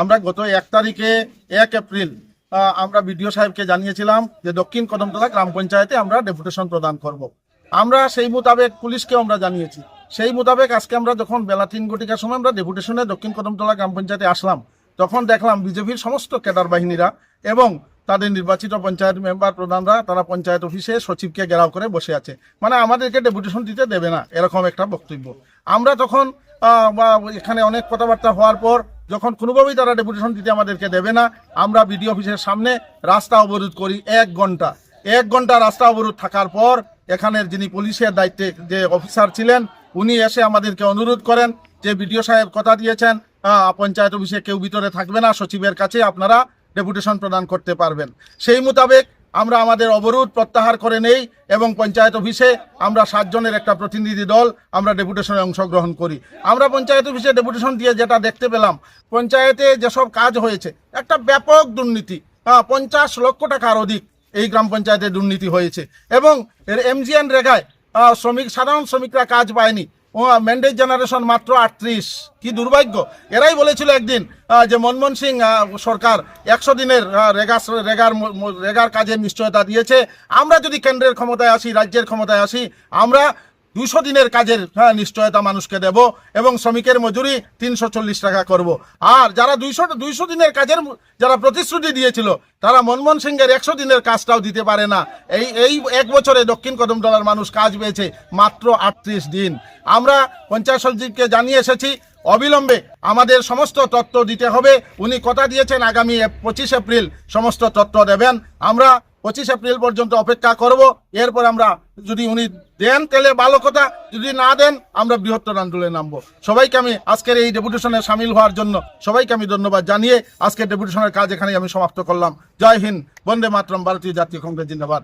আমরা গত এক তারিখে এক এপ্রিল আমরা বিডিও সাহেবকে জানিয়েছিলাম যে দক্ষিণ কদমতলা গ্রাম পঞ্চায়েতে আমরা ডেপুটেশন প্রদান করব। আমরা সেই মোতাবেক পুলিশকেও আমরা জানিয়েছি। সেই মোতাবেক আজকে আমরা যখন বেলা তিন ঘটিকার সময় আমরা ডেপুটেশনে দক্ষিণ কদমতলা গ্রাম পঞ্চায়েতে আসলাম, তখন দেখলাম বিজেপির সমস্ত ক্যাডার বাহিনীরা এবং তাদের নির্বাচিত পঞ্চায়েত মেম্বার প্রধানরা, তারা পঞ্চায়েত অফিসে সচিবকে ঘেরাও করে বসে আছে। মানে আমাদেরকে ডেপুটেশন দিতে দেবে না, এরকম একটা বক্তব্য। আমরা তখন এখানে অনেক কথাবার্তা হওয়ার পর যখন কোনোভাবেই তারা ডেপুটেশন দিতে আমাদেরকে দেবে না, আমরা বিডিও অফিসের সামনে রাস্তা অবরোধ করি এক ঘণ্টা। এক ঘণ্টা রাস্তা অবরোধ থাকার পর এখানের যিনি পুলিশের দায়িত্বে যে অফিসার ছিলেন, উনি এসে আমাদেরকে অনুরোধ করেন যে বিডিও সাহেব কথা দিয়েছেন পঞ্চায়েত অফিসে কেউ ভিতরে থাকবে না, সচিবের কাছে আপনারা ডেপুটেশন প্রদান করতে পারবেন। সেই মোতাবেক আমরা আমাদের অবরোধ প্রত্যাহার করে নেই এবং পঞ্চায়েত অফিসে আমরা সাতজনের একটা প্রতিনিধি দল আমরা ডেপুটেশনে অংশগ্রহণ করি। আমরা পঞ্চায়েত অফিসে ডেপুটেশন দিয়ে যেটা দেখতে পেলাম পঞ্চায়েতে যেসব কাজ হয়েছে একটা ব্যাপক দুর্নীতি হ্যাঁ পঞ্চাশ লক্ষ টাকার অধিক এই গ্রাম পঞ্চায়েতে দুর্নীতি হয়েছে। এবং এর এমজিএন আহ, শ্রমিক সাধারণ শ্রমিকরা কাজ পায়নি। ম্যান্ডেট জেনারেশন মাত্র আটত্রিশ। কি দুর্ভাগ্য। এরাই বলেছিল একদিন যে মনমোহন সিং সরকার একশো দিনের রেগা রেগার রেগার কাজে নিশ্চয়তা দিয়েছে। আমরা যদি কেন্দ্রের ক্ষমতায় আসি, রাজ্যের ক্ষমতায় আসি, আমরা দুশো দিনের কাজের হ্যাঁ, নিশ্চয়তা মানুষকে দেব এবং শ্রমিকের মজুরি তিনশো চল্লিশ টাকা করব। আর যারা দুইশো দুইশো দিনের কাজের যারা প্রতিশ্রুতি দিয়েছিল তারা মনমোহন সিংয়ের একশো দিনের কাজটাও দিতে পারে না। এই এই এক বছরে দক্ষিণ কদমতলার মানুষ কাজ পেয়েছে মাত্র আটত্রিশ দিন। আমরা পঞ্চায়েত সচিবকে জানিয়ে এসেছি অবিলম্বে আমাদের সমস্ত তথ্য দিতে হবে। উনি কথা দিয়েছেন আগামী পঁচিশ এপ্রিল সমস্ত তথ্য দেবেন। আমরা পঁচিশ এপ্রিল পর্যন্ত অপেক্ষা করব। এরপর আমরা যদি উনি দেন, তাহলে ভালো কথা। যদি না দেন, আমরা বৃহত্তর আন্দোলনে নামবো। সবাইকে আমি আজকের এই ডেপুটেশনে সামিল হওয়ার জন্য সবাইকে আমি ধন্যবাদ জানিয়ে আজকের ডেপুটেশনের কাজ এখানে আমি সমাপ্ত করলাম। জয় হিন্দ, বন্দে মাতরম, ভারতীয় জাতীয় কংগ্রেস, জিন্দাবাদ।